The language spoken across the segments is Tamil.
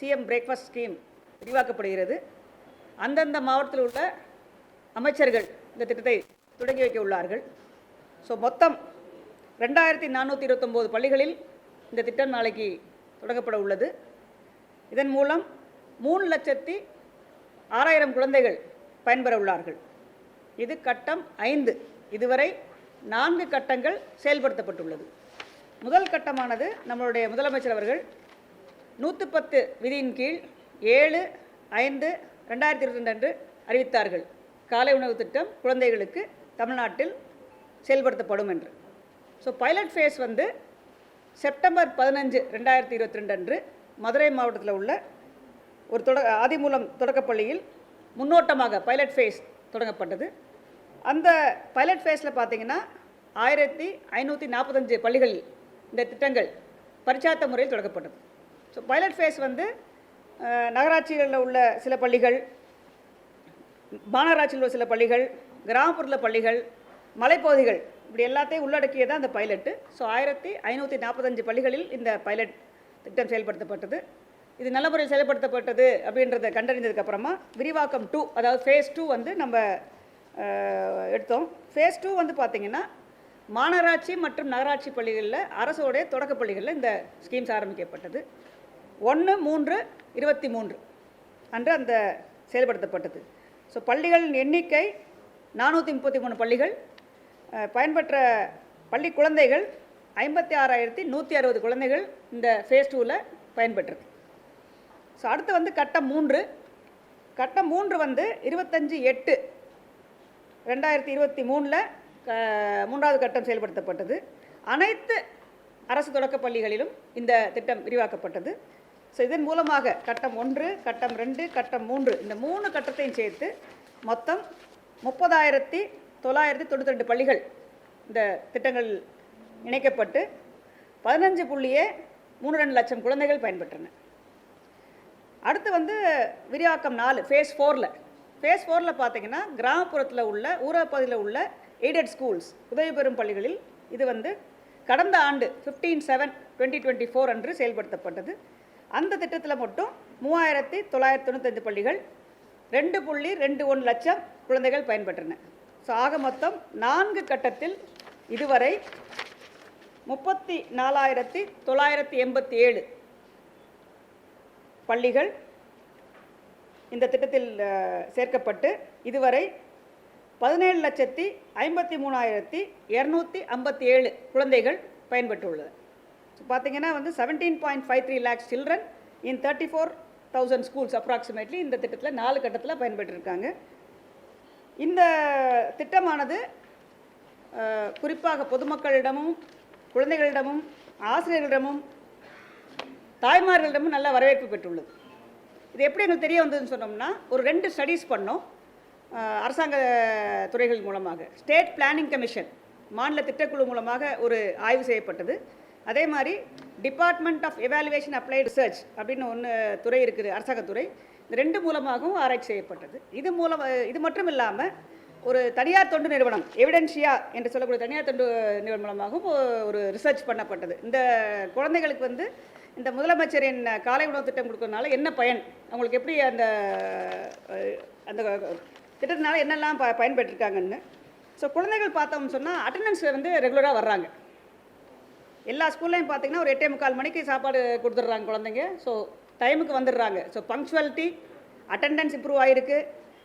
CM breakfast scheme விரிவாக்கப்படுகிறது. அந்தந்த மாவட்டத்தில் உள்ள அமைச்சர்கள் இந்த திட்டத்தை தொடங்கி வைக்க உள்ளார்கள். ஸோ மொத்தம் ரெண்டாயிரத்தி நானூற்றி இருபத்தொம்போது பள்ளிகளில் இந்த திட்டம் நாளைக்கு தொடங்கப்பட உள்ளது. இதன் மூலம் மூணு லட்சத்தி ஆறாயிரம் குழந்தைகள் பயன்பெற உள்ளார்கள். இது கட்டம் ஐந்து. இதுவரை நான்கு கட்டங்கள் செயல்படுத்தப்பட்டுள்ளது. முதல் கட்டமானது நம்மளுடைய முதலமைச்சர் அவர்கள் நூற்று பத்து விதியின் கீழ் ஏழு ஐந்து ரெண்டாயிரத்தி இருபத்தி ரெண்டு அன்று அறிவித்தார்கள். காலை உணவு திட்டம் குழந்தைகளுக்கு தமிழ்நாட்டில் செயல்படுத்தப்படும் என்று. ஸோ பைலட் ஃபேஸ் வந்து செப்டம்பர் பதினஞ்சு ரெண்டாயிரத்தி இருபத்தி ரெண்டு அன்று மதுரை மாவட்டத்தில் உள்ள ஒரு தொட ஆதிமூலம் தொடக்கப்பள்ளியில் முன்னோட்டமாக பைலட் ஃபேஸ் தொடங்கப்பட்டது. அந்த பைலட் ஃபேஸில் பார்த்திங்கன்னா ஆயிரத்தி ஐநூற்றி நாற்பத்தஞ்சு பள்ளிகளில் இந்த திட்டங்கள் பரிச்சாத்த முறையில் தொடங்கப்பட்டது ஸோ பைலட் ஃபேஸ் வந்து நகராட்சிகளில் உள்ள சில பள்ளிகள் மாநகராட்சியில் உள்ள சில பள்ளிகள் கிராமப்புறத்தில் பள்ளிகள் மலைப்பகுதிகள் இப்படி எல்லாத்தையும் உள்ளடக்கியது அந்த பைலட்டு ஸோ ஆயிரத்தி ஐநூற்றி நாற்பத்தஞ்சு பள்ளிகளில் இந்த பைலட் திட்டம் செயல்படுத்தப்பட்டது. இது நல்ல முறையில் செயல்படுத்தப்பட்டது அப்படின்றத கண்டறிஞ்சதுக்கப்புறமா விரிவாக்கம் டூ அதாவது ஃபேஸ் டூ வந்து நம்ம எடுத்தோம். ஃபேஸ் டூ வந்து பார்த்திங்கன்னா மாநகராட்சி மற்றும் நகராட்சி பள்ளிகளில் அரசோடைய தொடக்கப் பள்ளிகளில் இந்த ஸ்கீம்ஸ் ஆரம்பிக்கப்பட்டது. ஒன்று மூன்று இருபத்தி மூன்று அன்று அந்த செயல்படுத்தப்பட்டது. ஸோ பள்ளிகளின் எண்ணிக்கை நானூற்றி முப்பத்தி மூணு பள்ளிகள் பயன்பெற்ற பள்ளி குழந்தைகள் ஐம்பத்தி ஆறாயிரத்தி நூற்றி அறுபது குழந்தைகள் இந்த ஃபேஸ் டூவில் பயன்பெற்றிருக்கு ஸோ அடுத்து வந்து கட்டம் மூன்று. கட்டம் மூன்று வந்து இருபத்தஞ்சி எட்டு ரெண்டாயிரத்தி இருபத்தி மூணில் மூன்றாவது கட்டம் செயல்படுத்தப்பட்டது. அனைத்து அரசு தொடக்கப் பள்ளிகளிலும் இந்த திட்டம் விரிவாக்கப்பட்டது. ஸோ இதன் மூலமாக கட்டம் ஒன்று கட்டம் ரெண்டு கட்டம் மூன்று இந்த மூணு கட்டத்தையும் சேர்த்து மொத்தம் முப்பதாயிரத்தி தொள்ளாயிரத்தி தொண்ணூற்றி ரெண்டு பள்ளிகள் இந்த திட்டங்கள் இணைக்கப்பட்டு பதினஞ்சு புள்ளியே மூணு ரெண்டு லட்சம் குழந்தைகள் பயன்பெற்றன. அடுத்து வந்து விரிவாக்கம் நாலு ஃபேஸ் ஃபோரில் ஃபேஸ் ஃபோரில் பார்த்தீங்கன்னா கிராமப்புறத்தில் உள்ள ஊரகப்பகுதியில் உள்ள எய்டட் ஸ்கூல்ஸ் உதவி பெறும் பள்ளிகளில் இது வந்து கடந்த ஆண்டு fifteen seven twenty twenty four அன்று செயல்படுத்தப்பட்டது. அந்த திட்டத்தில் மட்டும் மூவாயிரத்தி தொள்ளாயிரத்தி தொண்ணூத்தஞ்சு பள்ளிகள் ரெண்டு புள்ளி ரெண்டு ஒன்று லட்சம் குழந்தைகள் பயன்பெற்றன. ஸோ ஆக மொத்தம் நான்கு கட்டத்தில் இதுவரை முப்பத்தி நாலாயிரத்தி தொள்ளாயிரத்தி எண்பத்தி ஏழு பள்ளிகள் இந்த திட்டத்தில் சேர்க்கப்பட்டு இதுவரை பதினேழு லட்சத்தி ஐம்பத்தி மூணாயிரத்தி இரநூத்தி ஐம்பத்தி ஏழு குழந்தைகள் பயன்பெற்றுள்ளது. ஸோ பார்த்தீங்கன்னா வந்து seventeen point five three lakhs children in thirty four thousand schools approximately இந்த திட்டத்தில் நாலு கட்டத்தில் பயன்பெற்றிருக்காங்க. இந்த திட்டமானது குறிப்பாக பொதுமக்களிடமும் குழந்தைகளிடமும் ஆசிரியர்களிடமும் தாய்மார்களிடமும் நல்ல வரவேற்பு பெற்றுள்ளது. இது எப்படி எங்களுக்கு தெரிய வந்ததுன்னு சொன்னோம்னா ஒரு ரெண்டு ஸ்டடீஸ் பண்ணோம் அரசாங்க துறைகள் மூலமாக. ஸ்டேட் பிளானிங் கமிஷன் மாநில திட்டக்குழு மூலமாக ஒரு ஆய்வு செய்யப்பட்டது. அதே மாதிரி department of evaluation applied research அப்படின்னு ஒன்று துறை இருக்குது அரசாங்கத்துறை இந்த ரெண்டு மூலமாகவும் ஆராய்ச்சி செய்யப்பட்டது. இது மூலம் இது மட்டும் இல்லாமல் ஒரு தனியார் தொண்டு நிறுவனம் எவிடென்ஷியா என்று சொல்லக்கூடிய தனியார் தொண்டு நிறுவனம் மூலமாகவும் ஒரு ரிசர்ச் பண்ணப்பட்டது. இந்த குழந்தைகளுக்கு வந்து இந்த முதலமைச்சரின் காலை உணவு திட்டம் கொடுக்கறதுனால என்ன பயன்? அவங்களுக்கு எப்படி அந்த அந்த திட்டத்தினால என்னெல்லாம் ப பயன்பெற்றிருக்காங்கன்னு. ஸோ குழந்தைகள் பார்த்தோம்னு சொன்னால் அட்டண்டன்ஸ் வந்து ரெகுலராக வர்றாங்க. எல்லா ஸ்கூல்லையும் பார்த்தீங்கன்னா ஒரு எட்டே முக்கால் மணிக்கு சாப்பாடு கொடுத்துட்றாங்க குழந்தைங்க. ஸோ டைமுக்கு வந்துடுறாங்க. ஸோ பங்க்சுவாலிட்டி அட்டெண்டன்ஸ் இம்ப்ரூவ் ஆகிருக்கு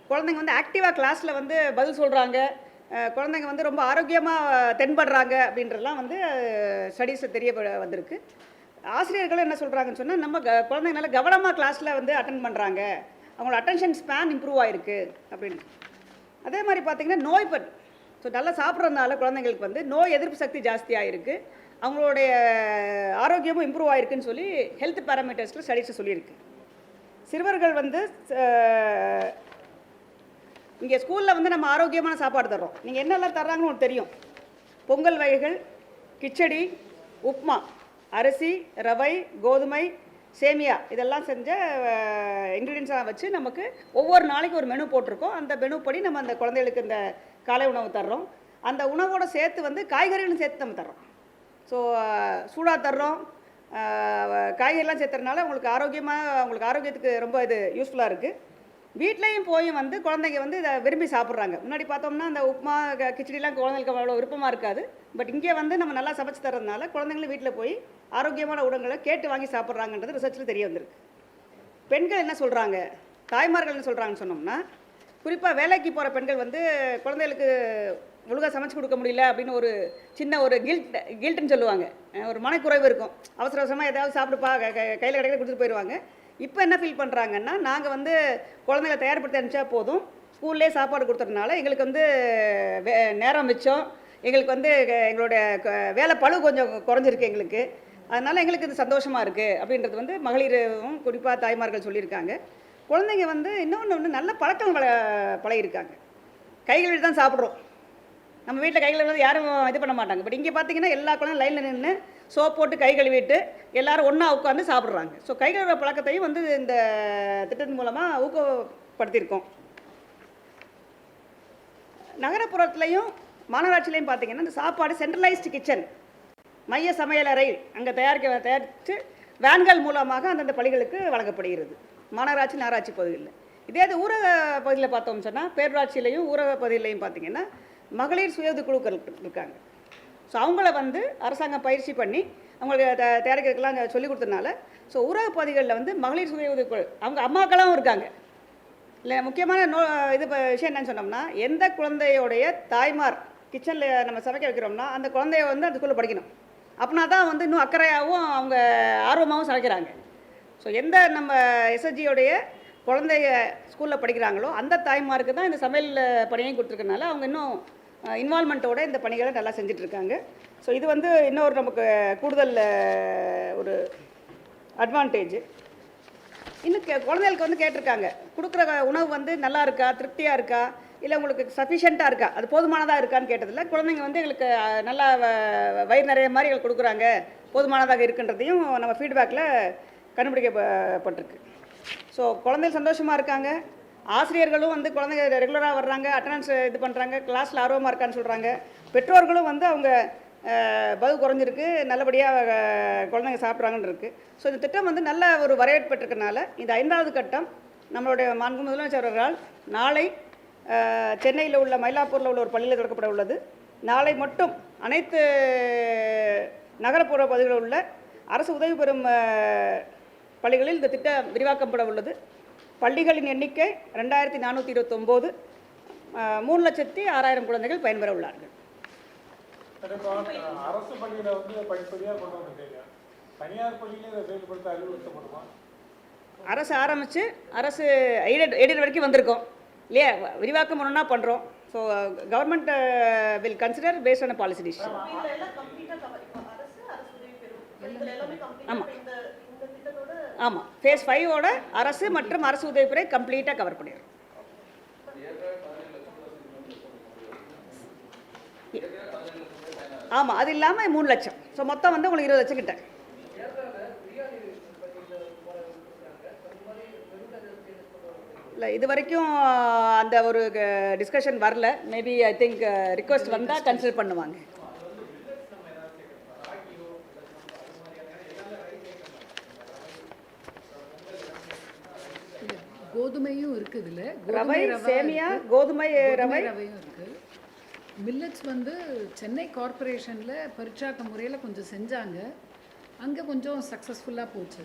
குழந்தைங்க வந்து ஆக்டிவாக கிளாஸில் வந்து பதில் சொல்கிறாங்க குழந்தைங்க வந்து ரொம்ப ஆரோக்கியமாக தென்படுறாங்க அப்படின்றதெல்லாம் வந்து ஸ்டடீஸில் தெரிய வந்திருக்கு. ஆசிரியர்களும் என்ன சொல்கிறாங்கன்னு சொன்னால் நம்ம க குழந்தைங்க நல்லா கவனமாக கிளாஸில் வந்து அட்டன் பண்ணுறாங்க அவங்களோட அட்டென்ஷன் ஸ்பேன் இம்ப்ரூவ் ஆகிருக்கு அப்படின்னு. அதே மாதிரி பார்த்தீங்கன்னா நோய் பட் ஸோ நல்லா சாப்பிட்றதுனால குழந்தைங்களுக்கு வந்து நோய் எதிர்ப்பு சக்தி ஜாஸ்தியாக இருக்குது அவங்களுடைய ஆரோக்கியமும் இம்ப்ரூவ் ஆயிருக்குன்னு சொல்லி ஹெல்த் பேராமீட்டர்ஸில் ஸ்டடீஸ் சொல்லியிருக்கு. சிறுவர்கள் வந்து இங்கே ஸ்கூலில் வந்து நம்ம ஆரோக்கியமான சாப்பாடு தர்றோம். நீங்கள் என்னெல்லாம் தர்றாங்கன்னு உங்களுக்கு தெரியும். பொங்கல் வகைகள் கிச்சடி உப்மா அரிசி ரவை கோதுமை சேமியா இதெல்லாம் செஞ்ச இன்க்ரீடியன்ஸாக வச்சு நமக்கு ஒவ்வொரு நாளைக்கு ஒரு மெனு போட்டிருக்கோம். அந்த மெனு படி நம்ம அந்த குழந்தைகளுக்கு இந்த காலை உணவு தர்றோம். அந்த உணவோட சேர்த்து வந்து காய்கறிகளும் சேர்த்து நம்ம தர்றோம். ஸோ uh, சூடாக தர்றோம் uh, காய்கறிலாம் சேர்த்துறதுனால உங்களுக்கு ஆரோக்கியமாக உங்களுக்கு ஆரோக்கியத்துக்கு ரொம்ப இது யூஸ்ஃபுல்லாக இருக்குது வீட்லேயும் போய் வந்து குழந்தைங்க வந்து இதை விரும்பி சாப்பிட்றாங்க. முன்னாடி பார்த்தோம்னா அந்த உப்புமா கிச்சடிலாம் குழந்தைங்களுக்கு அவ்வளோ விருப்பமாக இருக்காது. பட் இங்கே வந்து நம்ம நல்லா சமைச்சு தரதுனால குழந்தைங்களும் வீட்டில் போய் ஆரோக்கியமான உணவுகளை கேட்டு வாங்கி சாப்பிட்றாங்கன்றது ரிசர்ச்சில் தெரிய வந்திருக்கு. பெண்கள் என்ன சொல்கிறாங்க தாய்மார்கள் என்ன சொல்கிறாங்கன்னு சொன்னோம்னா குறிப்பாக வேலைக்கு போகிற பெண்கள் வந்து குழந்தைகளுக்கு ஒழுங்காக சமைச்சு கொடுக்க முடியல அப்படின்னு ஒரு சின்ன ஒரு கில்ட் கில்ட்டுன்னு சொல்லுவாங்க. ஒரு மனக்குறைவு இருக்கும். அவசர அவசரமாக ஏதாவது சாப்பிடுப்பா க- கையில் கடையில் கொடுத்துட்டு போயிடுவாங்க இப்போ என்ன ஃபீல் பண்ணுறாங்கன்னா நாங்கள் வந்து குழந்தைங்களை தயார்படுத்தி அனுப்பிச்சா போதும். ஸ்கூல்லே சாப்பாடு கொடுத்ததுனால எங்களுக்கு வந்து வே- நேரம் மிச்சம். எங்களுக்கு வந்து எங்களுடைய க- வேலை பளு கொஞ்சம் குறைஞ்சிருக்கு எங்களுக்கு. அதனால் எங்களுக்கு இது சந்தோஷமாக இருக்குது அப்படின்றது வந்து மகளிரும் குறிப்பாக தாய்மார்கள் சொல்லியிருக்காங்க. குழந்தைங்க வந்து இன்னொன்று ஒன்று நல்ல பழக்கம் பழ பழகிருக்காங்க கைகளில் தான் சாப்பிட்றோம். நம்ம வீட்டில் கை கழுவுறது யாரும் இது பண்ண மாட்டாங்க. பட் இங்கே பார்த்தீங்கன்னா எல்லா குழந்தையும் லைனில் நின்று சோப் போட்டு கை கழுவிட்டு எல்லாரும் ஒன்றா உட்காந்து சாப்பிட்றாங்க. ஸோ கை கழுவுற பழக்கத்தையும் வந்து இந்த திட்டத்தின் மூலமாக ஊக்கப்படுத்தியிருக்கோம். நகரப்புறத்துலையும் மாநகராட்சியிலையும் பார்த்தீங்கன்னா இந்த சாப்பாடு சென்ட்ரலைஸ்டு கிச்சன் மைய சமையலறை அங்கே தயாரிக்க தயாரித்து வேன்கள் மூலமாக அந்தந்த பள்ளிகளுக்கு வழங்கப்படுகிறது. மாநகராட்சி நகராட்சி பகுதிகளில். இதே இது ஊரக பகுதியில் பார்த்தோம் சொன்னால் பேரூராட்சியிலையும் ஊரக பகுதியிலையும் பார்த்தீங்கன்னா மகளிர் சுய உதவி குழுக்கள் இருக்காங்க. ஸோ அவங்கள வந்து அரசாங்கம் பயிற்சி பண்ணி அவங்களுக்கு த- தயாரிக்கிறதுக்கெல்லாம் சொல்லி கொடுத்ததுனால ஸோ ஊரக பகுதிகளில் வந்து மகளிர் சுய உதவி குழு அவங்க அம்மாக்களும் இருக்காங்க. இல்லை முக்கியமான நோ இது ப- விஷயம் என்னன்னு சொன்னோம்னா எந்த குழந்தையோடைய தாய்மார் கிச்சனில் நம்ம சமைக்க வைக்கிறோம்னா அந்த குழந்தைய வந்து அதுக்குள்ளே ஸ்கூலில் படிக்கணும். அப்படின்னா தான் வந்து இன்னும் அக்கறையாகவும் அவங்க ஆர்வமாகவும் சமைக்கிறாங்க. ஸோ எந்த நம்ம எஸ்எஸ்ஜியோடைய குழந்தைய ஸ்கூலில் படிக்கிறாங்களோ அந்த தாய்மாருக்கு தான் இந்த சமையல் பணியையும் கொடுத்துருக்கனால அவங்க இன்னும் இன்வால்மெண்ட்டோட இந்த பணிகளை நல்லா செஞ்சிட்ருக்காங்க. ஸோ இது வந்து இன்னொரு நமக்கு கூடுதல் ஒரு அட்வான்டேஜ் இன்னும் கே- குழந்தைகளுக்கு வந்து கேட்டிருக்காங்க. கொடுக்குற உணவு வந்து நல்லா இருக்கா? திருப்தியாக இருக்கா? இல்லை உங்களுக்கு சஃபிஷியண்ட்டாக இருக்கா? அது போதுமானதாக இருக்கான்னு கேட்டதில்ல. குழந்தைங்க வந்து எங்களுக்கு நல்லா வ- வயிறு நிறைய மாதிரி எங்களுக்கு கொடுக்குறாங்க. போதுமானதாக இருக்குன்றதையும் நம்ம ஃபீட்பேக்கில் கண்டுபிடிக்கப்பட்டிருக்கு ஸோ குழந்தைகள் சந்தோஷமாக இருக்காங்க. ஆசிரியர்களும் வந்து குழந்தைங்க ரெகுலராக வர்றாங்க அட்டண்டன்ஸ் இது பண்ணுறாங்க கிளாஸில் ஆர்வமாக இருக்கான்னு சொல்கிறாங்க பெற்றோர்களும் வந்து அவங்க அஹ், பகு குறைஞ்சிருக்கு நல்லபடியாக குழந்தைங்க சாப்பிட்றாங்கன்னு இருக்குது ஸோ இந்த திட்டம் வந்து நல்ல ஒரு வரவேற்பட்டிருக்கனால இந்த ஐந்தாவது கட்டம் நம்மளுடைய மாண்பு முதலமைச்சர் அவர்களால் நாளை சென்னையில் உள்ள மயிலாப்பூரில் உள்ள ஒரு பள்ளியில் தொடக்கப்பட உள்ளது. நாளை மட்டும் அனைத்து நகரப்புற பகுதிகளில் உள்ள அரசு உதவி பெறும் பள்ளிகளில் இந்த திட்டம் விரிவாக்கப்பட உள்ளது. பள்ளிகளின் எண்ணிக்கை ரெண்டாயிரத்தி நானூற்றி இருபத்தொம்போது மூணு லட்சத்தி ஆறாயிரம் குழந்தைகள் பயன்பெற உள்ளார்கள் அரசு பள்ளியில வந்து படிப்படியாக கொண்டு வந்திருக்கீங்க தனியார் பள்ளியில இதை செயல்படுத்த அறிவுறுத்தப்படுமா? அரசு ஆரம்பித்து அரசு எய்டட் எய்டட் வரைக்கும் வந்திருக்கோம். இல்லையா? விரிவாக்கம் ஒன்றா பண்ணுறோம் so government will consider based on policy decision ஆமாம் ஆமாம் ஃபேஸ் ஃபைவோட அரசு மற்றும் அரசு உதவிப்புறை கம்ப்ளீட்டாக கவர் பண்ணிடுறோம் ஆமாம் அது இல்லாமல் மூணு லட்சம். ஸோ மொத்தம் வந்து உங்களுக்கு இருபது லட்சம் கிட்ட. இல்லை இது வரைக்கும் அந்த ஒரு டிஸ்கஷன் வரல. மேபி ஐ திங்க் ரிக்வஸ்ட் வந்தால் கன்சிடர் பண்ணுவாங்க இல்ல, கோதுமையும் இருக்கு இதுல. ரவை சேமியா. கோதுமை ரவை? ரவையும் இருக்கு. மில்லட்ஸ் வந்து சென்னை கார்ப்பரேஷன்ல பரிச்சாக்க முறையில் கொஞ்சம் செஞ்சாங்க. அங்க கொஞ்சம் சக்ஸஸ்ஃபுல்லாக போச்சு.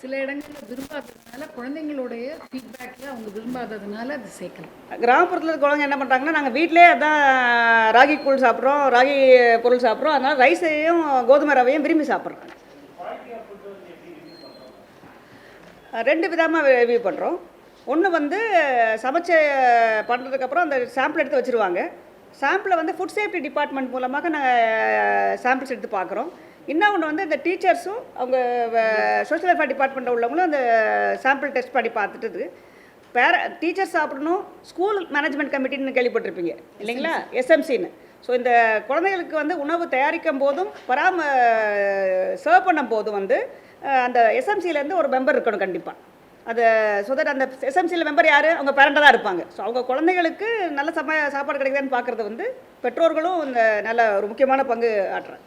சில இடங்கள்ல விரும்பாததுனால குழந்தைங்களுடைய ஃபீட்பேக்கில் அவங்க விரும்பாததுனால அது சேர்க்கல. கிராமப்புறத்தில் இருக்க குழந்தைங்க என்ன பண்ணுறாங்கன்னா நாங்கள் வீட்டிலே அதான் ராகி கூழ் சாப்பிட்றோம் ராகி பொருள் சாப்பிட்றோம். அதனால் ரைஸையும் கோதுமை ரவையும் விரும்பி சாப்பிட்றாங்க. ரெண்டு விதமாக ரிவ்யூ பண்ணுறோம் ஒன்று வந்து சமைச்ச பண்ணுறதுக்கப்புறம் அந்த சாம்பிள் எடுத்து வச்சுருவாங்க. சாம்பிளை வந்து ஃபுட் சேஃப்டி டிபார்ட்மெண்ட் மூலமாக நாங்கள் சாம்பிள்ஸ் எடுத்து பார்க்குறோம் இன்னொன்று வந்து இந்த டீச்சர்ஸும் அவங்க சோஷியல் வெல்ஃபேர் டிபார்ட்மெண்ட்டில் உள்ளவங்களும் அந்த சாம்பிள் டெஸ்ட் பண்ணி பார்த்துட்டு பேர டீச்சர்ஸ் சாப்பிடணும் ஸ்கூல் மேனேஜ்மெண்ட் கமிட்டின்னு கேள்விப்பட்டிருப்பீங்க. இல்லைங்களா? எஸ்எம்சின்னு ஸோ இந்த குழந்தைகளுக்கு வந்து உணவு தயாரிக்கும் போதும் பராம சர்வ் பண்ணும் போதும் வந்து அந்த எஸ்எம்சியிலேருந்து ஒரு மெம்பர் இருக்கணும் கண்டிப்பாக அது ஸோ தட் அந்த எஸ்எம்சியில் மெம்பர் யார்? அவங்க பேரண்டாக தான் இருப்பாங்க. ஸோ அவங்க குழந்தைகளுக்கு நல்ல சம சாப்பாடு கிடைக்குதான்னு பார்க்குறது வந்து பெற்றோர்களும் இந்த நல்ல ஒரு முக்கியமான பங்கு ஆட்டுறாங்க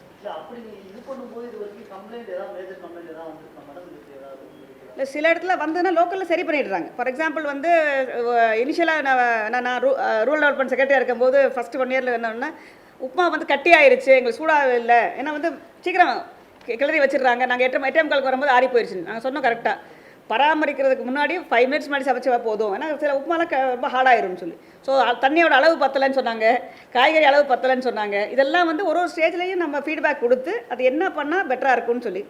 இல்லை சில இடத்துல வந்ததுன்னா லோக்கலில் சரி பண்ணிடுறாங்க. ஃபார் எக்ஸாம்பிள் வந்து இனிஷியலாக நான் நான் ரூ ரூரல் டெவலப்மெண்ட் செக்ரட்டரியாக இருக்கும்போது ஃபஸ்ட்டு ஒன் இயரில் என்னன்னா உப்புமா வந்து கட்டி ஆயிருச்சு எங்களுக்கு சூடாக இல்லை. ஏன்னா வந்து சீக்கிரம் கிளறி வச்சிடுறாங்க. நாங்கள் எட்டு எட்டே காலுக்கு வரும்போது ஆறி போயிடுச்சு நாங்கள் சொன்னோம் கரெக்டாக பராமரிக்கிறதுக்கு முன்னாடி ஃபைவ் மினிட்ஸ் முன்னாடி சமைச்சா போதும். ஏன்னா சில உப்புமாலாம் ரொம்ப ஹார்டாயிரும்னு சொல்லி. ஸோ தண்ணியோட அளவு பத்தலைன்னு சொன்னாங்க. காய்கறி அளவு பத்தலைன்னு சொன்னாங்க. இதெல்லாம் வந்து ஒரு ஒரு ஸ்டேஜ்லேயும் நம்ம ஃபீட்பேக் கொடுத்து அது என்ன பண்ணால் பெட்டராக இருக்கும்னு சொல்லி.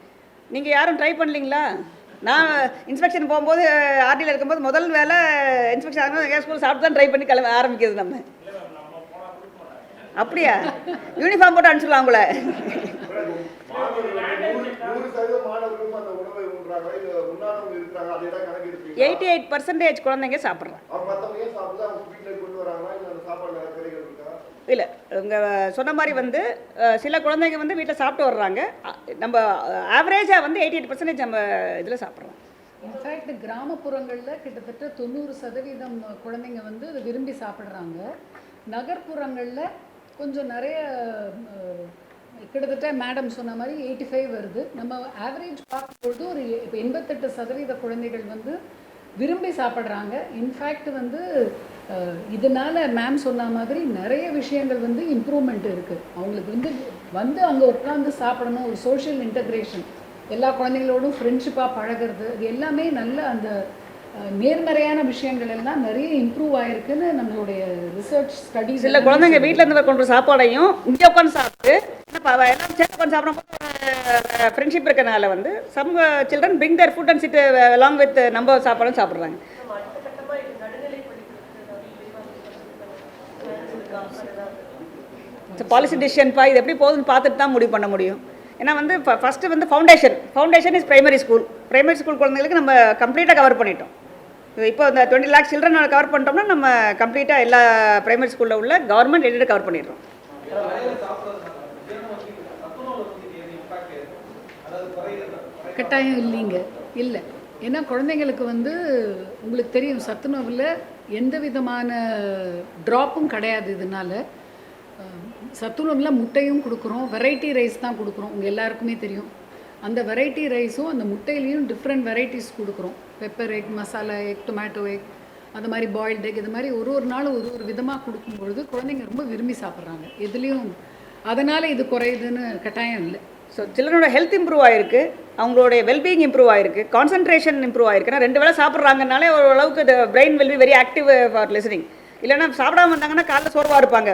நீங்கள் யாரும் ட்ரை பண்ணலீங்களா? நான் இன்ஸ்பெக்ஷன் போகும்போது ஆர்டியில் இருக்கும்போது முதல் வேலை இன்ஸ்பெக்ஷன் ஆகணும் ஸ்கூல் சாப்பிட்டு தான் ட்ரை பண்ணி கிளம்ப ஆரம்பிக்கிறது நம்ம. அப்படியா? யூனிஃபார்ம் போட்டு அனுப்பிச்சிடலாம் உங்களை. எயிட்டி எயிட் பர்சன்டேஜ் குழந்தைங்க சாப்பிட்றாங்க இல்ல உங்கள் சொன்ன மாதிரி வந்து சில குழந்தைங்க வந்து வீட்டில் சாப்பிட்டு வர்றாங்க. நம்ம ஆவரேஜாக வந்து எயிட்டி எயிட் பர்சன்டேஜ் நம்ம இதில் சாப்பிட்றோம். இன்ஃபேக்ட் கிராமப்புறங்களில் கிட்டத்தட்ட தொண்ணூறு சதவீதம் குழந்தைங்க வந்து விரும்பி சாப்பிட்றாங்க. நகர்ப்புறங்களில் கொஞ்சம் நிறைய கிட்டத்தட்ட மேடம் சொன்ன மாதிரி எயிட்டி ஃபைவ் வருது. நம்ம ஆவரேஜ் பார்க்கும்பொழுது ஒரு இப்போ எண்பத்தெட்டு சதவீத குழந்தைகள் வந்து விரும்பி சாப்பிட்றாங்க. இன்ஃபேக்ட் வந்து இதனால் இதனால மேம் சொன்ன மாதிரி நிறைய விஷயங்கள் வந்து இம்ப்ரூவ்மெண்ட் இருக்குது அவங்களுக்கு வந்து வந்து அங்கே உட்காந்து சாப்பிடணும் ஒரு சோஷியல் இன்டக்ரேஷன் எல்லா குழந்தைங்களோடும் ஃப்ரெண்ட்ஷிப்பாக பழகிறது இது எல்லாமே நல்ல அந்த நேர்மறையான விஷயங்கள் எல்லாம் நிறைய இம்ப்ரூவ் ஆயிருக்குன்னு நம்மளுடைய ரிசர்ச் ஸ்டடிஸ் இல்லை குழந்தைங்க வீட்டில் இருந்து கொண்டு சாப்பாடையும் இங்கே உட்காந்து சாப்பிட்டு என்னப்பா, அவ எல்லாம் சேர்ந்து சாப்பிடும்போது ஃப்ரெண்ட்ஷிப் இருக்கனால வந்து some children bring their food and sit along with நம்ம சாப்பாடும் சாப்பிட்றாங்க. பாலிசி டிசிஷன்ப்பா இது எப்படி போகுதுன்னு பார்த்துட்டு தான் முடிவு பண்ண முடியும். ஏன்னா வந்து ஃபஸ்ட்டு வந்து foundation foundation is primary school primary school குழந்தைங்களுக்கு நம்ம கம்ப்ளீட்டாக கவர் பண்ணிட்டோம். இப்போ இந்த டுவெண்ட்டி லேக் சில்ட்ரன் கவர் பண்ணிட்டோம்னா நம்ம கம்ப்ளீட்டாக எல்லா பிரைமரி ஸ்கூலில் உள்ள கவர்மெண்ட் எடிட் கவர் பண்ணிடுறோம். கட்டாயம் இல்லைங்க. இல்லை. ஏன்னா குழந்தைங்களுக்கு வந்து உங்களுக்கு தெரியும் சத்துணவில் எந்த விதமான ட்ராப்பும் கிடையாது இதனால். சத்துணவில் முட்டையும் கொடுக்குறோம் வெரைட்டி ரைஸ் தான் கொடுக்குறோம். உங்கள் எல்லாருக்குமே தெரியும். அந்த வெரைட்டி ரைஸும் அந்த முட்டையிலையும் டிஃப்ரெண்ட் வெரைட்டிஸ் கொடுக்குறோம். Pepper egg masala egg tomato egg அந்த மாதிரி பாயில்டு எக் இது மாதிரி ஒரு ஒரு நாளும் ஒரு ஒரு விதமாக கொடுக்கும்பொழுது குழந்தைங்க ரொம்ப விரும்பி சாப்பிட்றாங்க. எதுலேயும் அதனால் இது குறையுதுன்னு கட்டாயம் இல்லை. ஸோ சில்ட்ரனோட ஹெல்த் இம்ப்ரூவ் ஆயிருக்கு. அவங்களுடைய வெல்பீயிங் இம்ப்ரூவ் ஆயிருக்கு. கான்சன்ட்ரேஷன் இம்ப்ரூவ் ஆயிருக்குன்னா ரெண்டு வேளை சாப்பிட்றாங்கனாலே ஓரளவுக்கு brain will be very active for listening இல்லைன்னா சாப்பிடாம வந்தாங்கன்னா காலைல சோர்வாக இருப்பாங்க.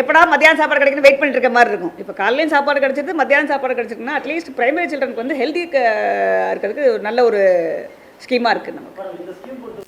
எப்படா மத்தியானம் சாப்பாடு கிடைக்குன்னு வெயிட் பண்ணிட்டு இருக்க மாதிரி இருக்கும். இப்போ காலையிலையும் சாப்பாடு கிடச்சிது மத்தியானம் சாப்பாடு கிடைச்சிருக்குன்னா அட்லீஸ்ட் பிரைமரி சில்ட்ரனுக்கு வந்து ஹெல்த்தி uh, இருக்கிறதுக்கு ஒரு நல்ல ஒரு ஸ்கீமாக இருக்குது நமக்கு.